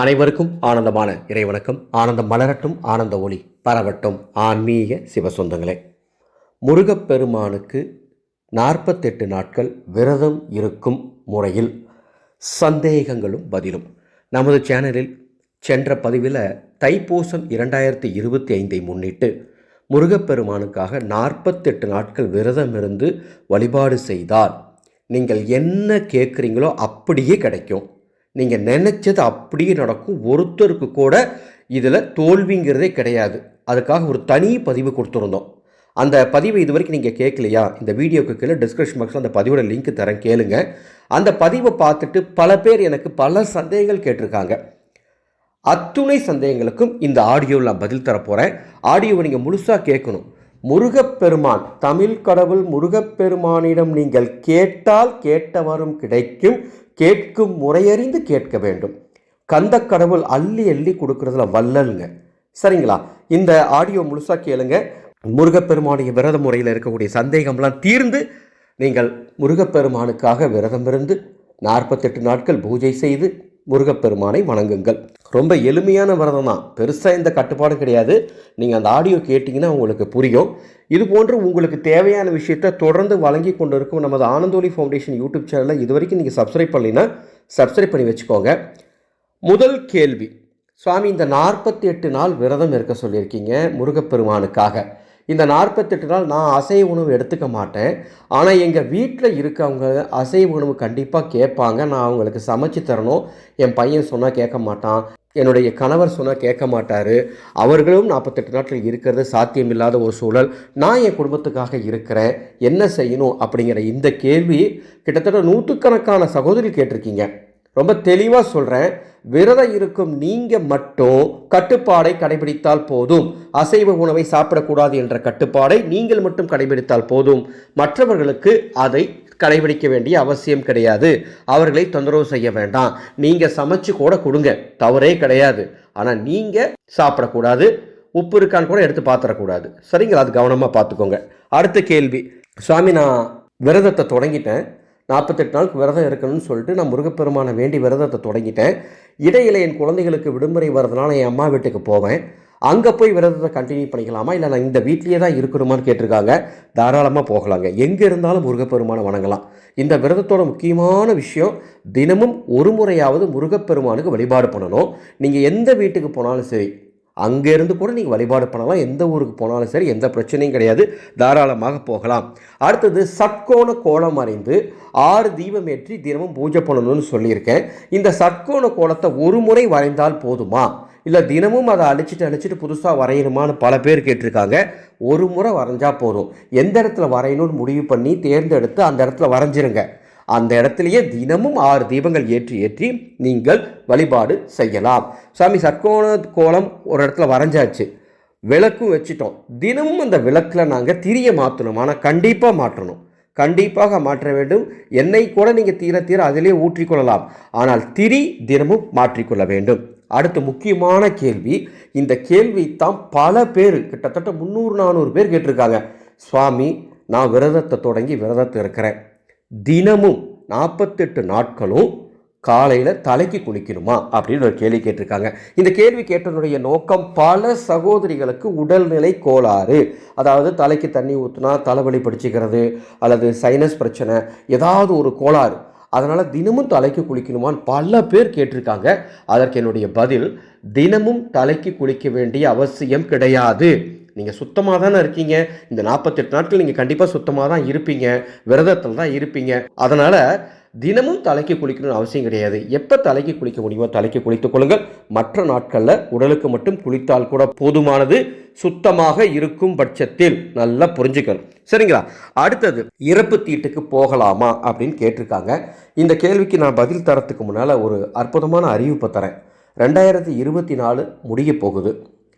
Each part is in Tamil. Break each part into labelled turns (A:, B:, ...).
A: அனைவருக்கும் ஆனந்தமான இறைவணக்கம். ஆனந்தம் மலரட்டும் ஆனந்த ஒளி பரவட்டும். ஆன்மீக சிவசொந்தங்களே முருகப்பெருமானுக்கு நாற்பத்தெட்டு நாட்கள் விரதம் இருக்கும் முறையில் சந்தேகங்களும் பதிலும். நமது சேனலில் சென்ற பதிவில் தைப்பூசம் இரண்டாயிரத்தி இருபத்தி ஐந்தை முன்னிட்டு முருகப்பெருமானுக்காக நாற்பத்தெட்டு நாட்கள் விரதம் இருந்து வழிபாடு செய்தால் நீங்கள் என்ன கேட்குறீங்களோ அப்படியே கிடைக்கும். நீங்கள் நினச்சது அப்படியே நடக்கும். ஒருத்தருக்கு கூட இதில் தோல்விங்கிறதே கிடையாது. அதுக்காக ஒரு தனி பதிவு கொடுத்துருந்தோம். அந்த பதிவை இது வரைக்கும் நீங்கள் கேட்கலையா இந்த வீடியோக்கு கீழே டிஸ்கிரிப்ஷன் பாக்ஸில் அந்த பதிவோட லிங்க் தரேன் கேளுங்க. அந்த பதிவை பார்த்துட்டு பல பேர் எனக்கு பல சந்தேகங்கள் கேட்டிருக்காங்க. அத்துணை சந்தேகங்களுக்கும் இந்த ஆடியோவில் நான் பதில் தரப்போகிறேன் ஆடியோவை நீங்கள் முழுசாக கேட்கணும் முருகப்பெருமான் தமிழ் கடவுள் முருகப்பெருமானிடம் நீங்கள் கேட்டால் கேட்டவரும் கிடைக்கும் கேட்கும் முறையறிந்து கேட்க வேண்டும். கந்த கடவுள் அள்ளி அள்ளி கொடுக்கறதுல வல்லலுங்க சரிங்களா? இந்த ஆடியோ முழுசாக கேளுங்க. முருகப்பெருமானுடைய விரத முறையில் இருக்கக்கூடிய சந்தேகம்லாம் தீர்ந்து நீங்கள் முருகப்பெருமானுக்காக விரதம் இருந்து நாற்பத்தெட்டு நாட்கள் பூஜை செய்து முருகப்பெருமானை வணங்குங்கள். ரொம்ப எளிமையான விரதம் தான் பெருசாக இந்த கட்டுப்பாடும் கிடையாது. நீங்கள் அந்த ஆடியோ கேட்டிங்கன்னா உங்களுக்கு புரியும். இது போன்று உங்களுக்கு தேவையான விஷயத்தை தொடர்ந்து வழங்கி கொண்டு இருக்கும் நமது ஆனந்தோலி ஃபவுண்டேஷன் யூடியூப் சேனலில் இது வரைக்கும் நீங்கள் சப்ஸ்கிரைப் பண்ணலைன்னா சப்ஸ்கிரைப் பண்ணி வச்சுக்கோங்க. முதல் கேள்வி. சுவாமி இந்த நாற்பத்தி எட்டு நாள் விரதம் இருக்க சொல்லியிருக்கீங்க முருகப்பெருமானுக்காக. இந்த நாற்பத்தெட்டு நாள் நான் அசைவ உணவு எடுத்துக்க மாட்டேன். ஆனால் எங்கள் வீட்டில் இருக்கவங்க அசைவ உணவு கண்டிப்பாக கேட்பாங்க. நான் அவங்களுக்கு சமைச்சு தரணும். என் பையன் சொன்னால் கேட்க மாட்டான். என்னுடைய கணவர் சொன்னால் கேட்க மாட்டார். அவர்களும் நாற்பத்தெட்டு நாட்கள் இருக்கிறது சாத்தியமில்லாத ஒரு சூழல். நான் என் குடும்பத்துக்காக இருக்கிறேன். என்ன செய்யணும் அப்படிங்கிற இந்த கேள்வி கிட்டத்தட்ட நூற்றுக்கணக்கான சகோதரி கேட்டிருக்கீங்க. ரொம்ப தெளிவாக சொல்கிறேன் விரதம் இருக்கும் நீங்கள் மட்டும் கட்டுப்பாடை கடைபிடித்தால் போதும். அசைவ உணவை சாப்பிடக்கூடாது என்ற கட்டுப்பாடை நீங்கள் மட்டும் கடைபிடித்தால் போதும். மற்றவர்களுக்கு அதை கடைபிடிக்க வேண்டிய அவசியம் கிடையாது. அவர்களை தொந்தரவு செய்ய வேண்டாம். நீங்கள் சமைச்சு கூட கொடுங்க. தவறே கிடையாது. ஆனால் நீங்கள் சாப்பிடக்கூடாது. உப்பு இருக்கான்னு கூட எடுத்து பார்த்துடக்கூடாது சரிங்களா? அது கவனமாக பார்த்துக்கோங்க அடுத்த கேள்வி. சுவாமி நான் விரதத்தை தொடங்கிட்டேன். நாற்பத்தெட்டு நாளுக்கு விரதம் இருக்கணும்னு சொல்லிட்டு நான் முருகப்பெருமானை வேண்டி விரதத்தை தொடங்கிட்டேன். இடையில என் குழந்தைகளுக்கு விடுமுறை வரதுனால என் அம்மா வீட்டுக்கு போவேன். அங்கே போய் விரதத்தை கண்டினியூ பண்ணிக்கலாமா? இல்லை நான் இந்த வீட்லேயே தான் இருக்கணுமான்னு கேட்டிருக்காங்க. தாராளமாக போகலாங்க. எங்கே இருந்தாலும் முருகப்பெருமானை வணங்கலாம். இந்த விரதத்தோட முக்கியமான விஷயம் தினமும் ஒரு முறையாவது முருகப்பெருமானுக்கு வழிபாடு பண்ணணும். நீங்கள் எந்த வீட்டுக்கு போனாலும் சரி அங்கேருந்து கூட நீங்கள் வழிபாடு பண்ணலாம். எந்த ஊருக்கு போனாலும் சரி எந்த பிரச்சனையும் கிடையாது. தாராளமாக போகலாம். அடுத்தது சட்கோண கோலம் அறிந்து ஆறு தீபம் ஏற்றி தினமும் பூஜை பண்ணணும்னு சொல்லியிருக்கேன். இந்த சட்கோண கோலத்தை ஒரு முறை வரைந்தால் போதுமா? இல்லை தினமும் அதை அழிச்சிட்டு அழிச்சிட்டு புதுசாக வரையணுமான்னு பல பேர் கேட்டிருக்காங்க. ஒரு முறை வரைஞ்சால் போதும். எந்த இடத்துல வரையணும்னு முடிவு பண்ணி தேர்ந்தெடுத்து அந்த இடத்துல வரைஞ்சிருங்க. அந்த இடத்துலையே தினமும் ஆறு தீபங்கள் ஏற்றி ஏற்றி நீங்கள் வழிபாடு செய்யலாம். சாமி சற்கோண கோலம் ஒரு இடத்துல வரைஞ்சாச்சு. விளக்கும் வச்சிட்டோம். தினமும் அந்த விளக்கில் நாங்கள் திரிய மாற்றணும் ஆனால் கண்டிப்பாக மாற்றணும். கண்டிப்பாக மாற்ற வேண்டும். எண்ணெய் கூட நீங்கள் தீர தீர அதிலே ஊற்றிக்கொள்ளலாம். ஆனால் திரி தினமும் மாற்றிக்கொள்ள வேண்டும். அடுத்து முக்கியமான கேள்வி. இந்த கேள்வி தான் பல பேர் கிட்டத்தட்ட முந்நூறு நானூறு பேர் கேட்டிருக்காங்க. சுவாமி நான் விரதத்தை தொடங்கி விரதத்தை இருக்கிறேன். தினமும் நாற்பத்தெட்டு நாட்களும் காலையில் தலைக்கு குளிக்கணுமா அப்படின்னு ஒரு கேள்வி கேட்டிருக்காங்க. இந்த கேள்வி கேட்டனுடைய நோக்கம் பல சகோதரிகளுக்கு உடல்நிலை கோளாறு. அதாவது தலைக்கு தண்ணி ஊற்றினா தலைவலி பிடிச்சிக்கிறது அல்லது சைனஸ் பிரச்சனை ஏதாவது ஒரு கோளாறு. அதனால் தினமும் தலைக்கு குளிக்கணுமான்னு பல பேர் கேட்டிருக்காங்க. அதற்கு என்னுடைய பதில் தினமும் தலைக்கு குளிக்க வேண்டிய அவசியம் கிடையாது. நீங்கள் சுத்தமாக தானே இருக்கீங்க? இந்த நாற்பத்தெட்டு நாட்கள் நீங்கள் கண்டிப்பாக சுத்தமாக தான் இருப்பீங்க. விரதத்தில் தான் இருப்பீங்க. அதனால் தினமும் தலைக்கு குளிக்கணும்னு அவசியம் கிடையாது. எப்போ தலைக்கு குளிக்க முடியுமோ தலைக்கு குளித்துக் கொள்ளுங்கள். மற்ற நாட்களில் உடலுக்கு மட்டும் குளித்தால் கூட போதுமானது. சுத்தமாக இருக்கும் பட்சத்தில் நல்லா புரிஞ்சுக்கணும். சரிங்களா? அடுத்தது இறப்பு தீட்டுக்கு போகலாமா அப்படின்னு கேட்டிருக்காங்க. இந்த கேள்விக்கு நான் பதில் தரத்துக்கு முன்னால் ஒரு அற்புதமான அறிவிப்பை தரேன். ரெண்டாயிரத்தி இருபத்தி நாலு முடிய போகுது.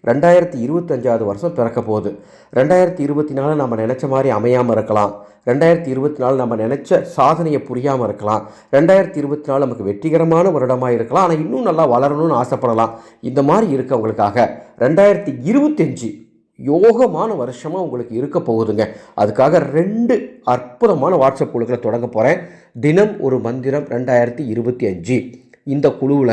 A: ரெண்டாயிரத்தி இருபத்தஞ்சாவது வருஷம் பிறக்க போகுது ரெண்டாயிரத்தி இருபத்தி நாலு நம்ம நினச்ச மாதிரி அமையாமல் இருக்கலாம். ரெண்டாயிரத்தி இருபத்தி நாலு நம்ம நினச்ச சாதனையை புரியாமல் இருக்கலாம். ரெண்டாயிரத்தி இருபத்தி நாலு நமக்கு வெற்றிகரமான வருடமாக இருக்கலாம். ஆனால் இன்னும் நல்லா வளரணும்னு ஆசைப்படலாம். இந்த மாதிரி இருக்கவங்களுக்காக ரெண்டாயிரத்தி இருபத்தஞ்சி யோகமான வருஷமாக உங்களுக்கு இருக்க போகுதுங்க. அதுக்காக ரெண்டு அற்புதமான வாட்ஸ்அப் குழுக்களை தொடங்க போகிறேன் தினம் ஒரு மந்திரம் ரெண்டாயிரத்தி இருபத்தி அஞ்சு. இந்த குழுவில்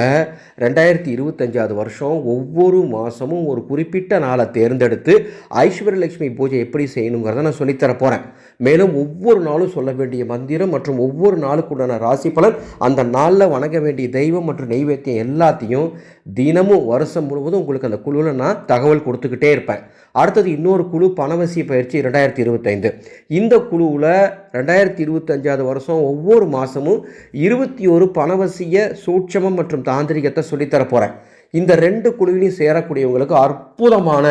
A: ரெண்டாயிரத்தி இருபத்தஞ்சாவது வருஷம் ஒவ்வொரு மாதமும் ஒரு குறிப்பிட்ட நாளை தேர்ந்தெடுத்து ஐஸ்வர்யலட்சுமி பூஜை எப்படி செய்யணுங்கிறத நான் சொல்லித்தர போகிறேன் மேலும் ஒவ்வொரு நாளும் சொல்ல வேண்டிய மந்திரம் மற்றும் ஒவ்வொரு நாளுக்குண்டான ராசி பலன் அந்த நாளில் வணங்க வேண்டிய தெய்வம் மற்றும் நெய்வேத்தியம் எல்லாத்தையும் தினமும் வருஷம் முழுவதும் உங்களுக்கு அந்த குழுவில் நான் தகவல் கொடுத்துக்கிட்டே இருப்பேன். அடுத்தது இன்னொரு குழு பணவசிய பயிற்சி ரெண்டாயிரத்தி இருபத்தைந்து. இந்த குழுவில் ரெண்டாயிரத்தி இருபத்தஞ்சாவது வருஷம் ஒவ்வொரு மாதமும் இருபத்தி ஒரு பணவசிய சூட்சமம் மற்றும் தாந்திரிகத்தை சொல்லித்தர போகிறேன் இந்த ரெண்டு குழுவிலையும் சேரக்கூடியவங்களுக்கு அற்புதமான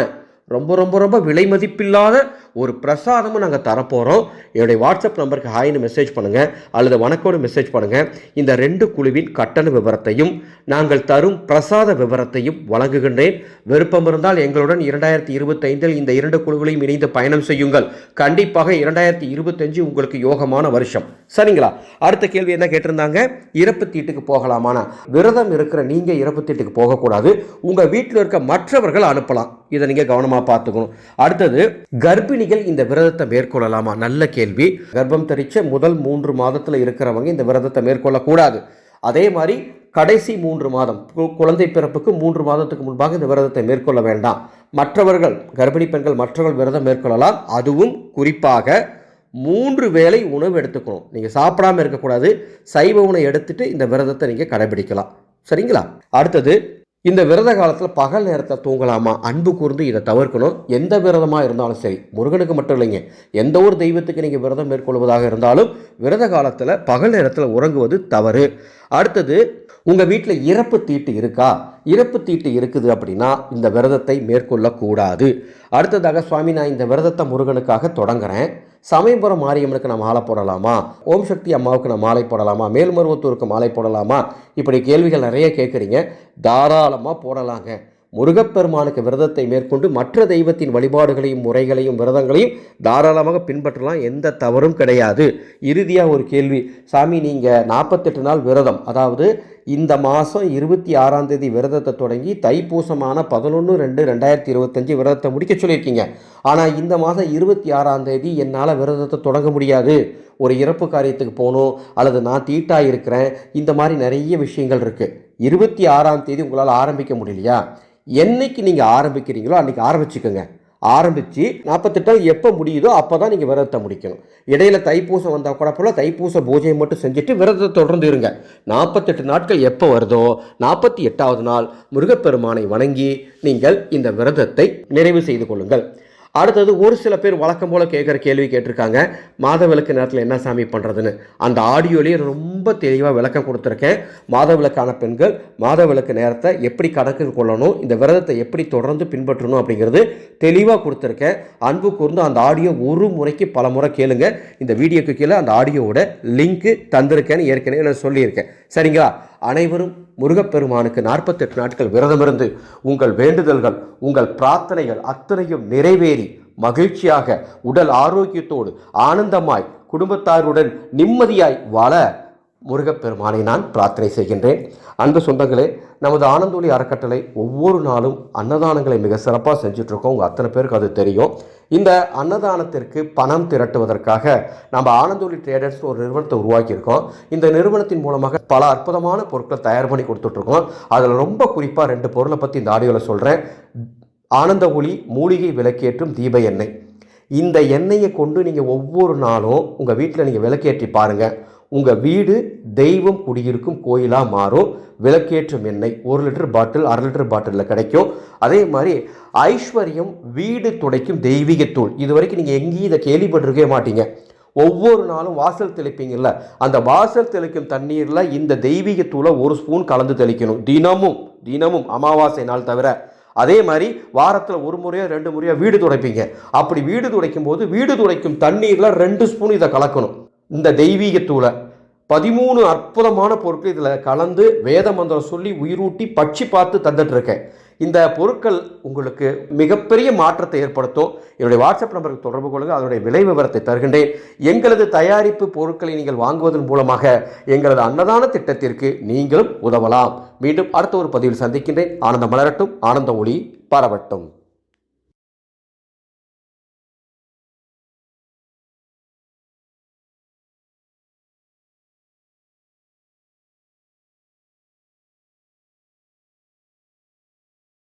A: ரொம்ப ரொம்ப ரொம்ப விலை மதிப்பில்லாத ஒரு பிரசாதமும் நாங்கள் தரப்போகிறோம் என்னுடைய வாட்ஸ்அப் நம்பருக்கு ஹாய்னு மெசேஜ் பண்ணுங்கள் அல்லது வணக்கோடு மெசேஜ் பண்ணுங்கள் இந்த ரெண்டு குழுவின் கட்டண விவரத்தையும் நாங்கள் தரும் பிரசாத விவரத்தையும் வழங்குகின்றேன். விருப்பம் இருந்தால் எங்களுடன் இரண்டாயிரத்தி இருபத்தைந்தில் இந்த இரண்டு குழுக்களையும் இணைந்து பயணம் செய்யுங்கள். கண்டிப்பாக இரண்டாயிரத்தி இருபத்தஞ்சு உங்களுக்கு யோகமான வருஷம். சரிங்களா? அடுத்த கேள்வி என்ன கேட்டிருந்தாங்க? இறப்பு தீட்டுக்கு போகலாமானா? விரதம் இருக்கிற நீங்கள் இறப்பு தீட்டுக்கு போகக்கூடாது. உங்கள் வீட்டில் இருக்க மற்றவர்கள் அனுப்பலாம். இதை நீங்கள் கவனமாக பார்த்துக்கணும். அடுத்தது கர்ப்பிணி கர்ப்பிணிகள் இந்த விரதத்தை மேற்கொள்ளலாமா? நல்ல கேள்வி. கர்ப்பம் தரிச்ச முதல் மூன்று மாதத்தில் இருக்கிறவங்க இந்த விரதத்தை மேற்கொள்ளக்கூடாது. அதே மாதிரி கடைசி மூன்று மாதம் குழந்தை பிறப்புக்கு மூன்று மாதத்துக்கு முன்பாக இந்த விரதத்தை மேற்கொள்ள வேண்டாம். மற்றவர்கள் கர்ப்பிணி பெண்கள் மற்றவர்கள் விரதம் மேற்கொள்ளலாம். அதுவும் குறிப்பாக மூன்று வேளை உணவு எடுத்துக்கணும். நீங்கள் சாப்பிடாம இருக்கக்கூடாது. சைவ உணவு எடுத்துட்டு இந்த விரதத்தை நீங்கள் கடைபிடிக்கலாம். சரிங்களா? அடுத்தது இந்த விரத காலத்தில் பகல் நேரத்தில் தூங்கலாமா? அன்பு கூர்ந்து இதை தவிர்க்கணும். எந்த விரதமாக இருந்தாலும் சரி முருகனுக்கு மட்டும் இல்லைங்க. எந்த ஒரு தெய்வத்துக்கு நீங்கள் விரதம் மேற்கொள்வதாக இருந்தாலும் விரத காலத்தில் பகல் நேரத்தில் உறங்குவது தவறு. அடுத்தது உங்கள் வீட்டில் இறப்பு தீட்டு இருக்கா? இறப்பு தீட்டு இருக்குது அப்படின்னா இந்த விரதத்தை மேற்கொள்ளக்கூடாது. அடுத்ததாக சுவாமி நான் இந்த விரதத்தை முருகனுக்காக தொடங்குறேன். சமயபுரம் மாரியம்மனுக்கு நான் மாலை போடலாமா? ஓம் சக்தி அம்மாவுக்கு நான் மாலை போடலாமா? மேல்மருவத்தூருக்கு மாலை போடலாமா? இப்படி கேள்விகள் நிறைய கேட்குறீங்க. தாராளமாக போடலாங்க. முருகப்பெருமானுக்கு விரதத்தை மேற்கொண்டு மற்ற தெய்வத்தின் வழிபாடுகளையும் முறைகளையும் விரதங்களையும் தாராளமாக பின்பற்றலாம். எந்த தவறும் கிடையாது. இறுதியாக ஒரு கேள்வி. சாமி நீங்கள் நாற்பத்தெட்டு நாள் விரதம் அதாவது இந்த மாதம் இருபத்தி ஆறாம் தேதி விரதத்தை தொடங்கி தைப்பூசமான பதினொன்று ரெண்டு ரெண்டாயிரத்தி இருபத்தஞ்சி விரதத்தை முடிக்க சொல்லியிருக்கீங்க. ஆனால் இந்த மாதம் இருபத்தி ஆறாம் தேதி என்னால் விரதத்தை தொடங்க முடியாது. ஒரு இறப்பு காரியத்துக்கு போகணும் அல்லது நான் தீட்டாக இருக்கிறேன். இந்த மாதிரி நிறைய விஷயங்கள் இருக்குது இருபத்தி ஆறாம் தேதி உங்களால் ஆரம்பிக்க முடியலையா? என்னைக்கு நீங்கள் ஆரம்பிக்கிறீங்களோ அன்றைக்கி ஆரம்பிச்சுக்கோங்க. ஆரம்பித்து நாற்பத்தெட்டாவது எப்போ முடியுதோ அப்போ தான் நீங்கள் விரதத்தை முடிக்கணும். இடையில தைப்பூசம் வந்தால் கூட போல தைப்பூச பூஜையை மட்டும் செஞ்சுட்டு விரதத்தை தொடர்ந்து இருங்க. நாற்பத்தெட்டு நாட்கள் எப்போ வருதோ நாற்பத்தி எட்டாவது நாள் முருகப்பெருமானை வணங்கி நீங்கள் இந்த விரதத்தை நிறைவு செய்து கொள்ளுங்கள். அடுத்தது ஒரு சில பேர் வழக்கம் போல் கேட்குற கேள்வி கேட்டிருக்காங்க. மாதவிளக்கு நேரத்தில் என்ன சாமி பண்ணுறதுன்னு அந்த ஆடியோலேயே ரொம்ப தெளிவாக விளக்கம் கொடுத்துருக்கேன். மாதவிளக்கான பெண்கள் மாதவிளக்கு நேரத்தை எப்படி கணக்கு கொள்ளணும் இந்த விரதத்தை எப்படி தொடர்ந்து பின்பற்றணும் அப்படிங்கிறது தெளிவாக கொடுத்துருக்கேன். அன்பு கூர்ந்து அந்த ஆடியோ ஒரு முறைக்கு பல முறை கேளுங்க. இந்த வீடியோக்கு கீழே அந்த ஆடியோவோட லிங்க்கு தந்திருக்கேன்னு ஏற்கனவே நான் சொல்லியிருக்கேன். சரிங்களா? அனைவரும் முருகப்பெருமானுக்கு நாற்பத்தெட்டு நாட்கள் விரதமிருந்து உங்கள் வேண்டுதல்கள் உங்கள் பிரார்த்தனைகள் அத்தனையும் நிறைவேறி மகிழ்ச்சியாக உடல் ஆரோக்கியத்தோடு ஆனந்தமாய் குடும்பத்தாருடன் நிம்மதியாய் வாழ முருகப்பெருமானை நான் பிரார்த்தனை செய்கின்றேன். அன்பு சொந்தங்களே நமது ஆனந்தோலி அறக்கட்டளை ஒவ்வொரு நாளும் அன்னதானங்களை மிக சிறப்பாக செஞ்சிட்ருக்கோம். உங்கள் அத்தனை பேருக்கு அது தெரியும். இந்த அன்னதானத்திற்கு பணம் திரட்டுவதற்காக நம்ம ஆனந்தோலி ட்ரேடர்ஸ் ஒரு நிறுவனத்தை உருவாக்கியிருக்கோம். இந்த நிறுவனத்தின் மூலமாக பல அற்புதமான பொருட்களை தயார் பண்ணி கொடுத்துட்ருக்கோம். அதில் ரொம்ப குறிப்பாக ரெண்டு பொருளை பற்றி இந்த ஆடியோவில் சொல்கிறேன் ஆனந்த ஒளி மூலிகை விளக்கேற்றும் தீப எண்ணெய். இந்த எண்ணெயை கொண்டு நீங்கள் ஒவ்வொரு நாளும் உங்கள் வீட்டில் நீங்கள் விளக்கேற்றி பாருங்கள் உங்கள் வீடு தெய்வம் குடியிருக்கும் கோயிலாக மாறும். விளக்கேற்றும் எண்ணெய் ஒரு லிட்டர் பாட்டில் அரை லிட்டர் பாட்டிலில் கிடைக்கும். அதே மாதிரி ஐஸ்வர்யம் வீடு துடைக்கும் தெய்வீகத்தூள். இது வரைக்கும் நீங்கள் எங்கேயும் இதை கேள்விப்பட்டிருக்கவே மாட்டீங்க. ஒவ்வொரு நாளும் வாசல் தெளிப்பீங்கல்ல அந்த வாசல் தெளிக்கும் தண்ணீரில் இந்த தெய்வீகத்தூளை ஒரு ஸ்பூன் கலந்து தெளிக்கணும். தினமும் தினமும் அமாவாசை நாள் தவிர. அதே மாதிரி வாரத்தில் ஒரு முறையோ ரெண்டு முறையோ வீடு துடைப்பீங்க. அப்படி வீடு துடைக்கும் போது வீடு துடைக்கும் தண்ணீரில் ரெண்டு ஸ்பூன் இதை கலக்கணும். இந்த தெய்வீக தூளை பதிமூணு அற்புதமான பொருட்கள் இதில் கலந்து வேத மந்திரம் சொல்லி உயிரூட்டி பட்சி பார்த்து தந்துட்டுருக்கேன். இந்த பொருட்கள் உங்களுக்கு மிகப்பெரிய மாற்றத்தை ஏற்படுத்தும். என்னுடைய வாட்ஸ்அப் நம்பருக்கு தொடர்பு கொள்ளுங்கள். அதனுடைய விலை விவரத்தை தருகின்றேன். எங்களது தயாரிப்பு பொருட்களை நீங்கள் வாங்குவதன் மூலமாக எங்களது அன்னதான திட்டத்திற்கு நீங்களும் உதவலாம். மீண்டும் அடுத்த ஒரு பதிவில் சந்திக்கின்றேன். ஆனந்த மலரட்டும். ஆனந்த ஒளி பரவட்டும்.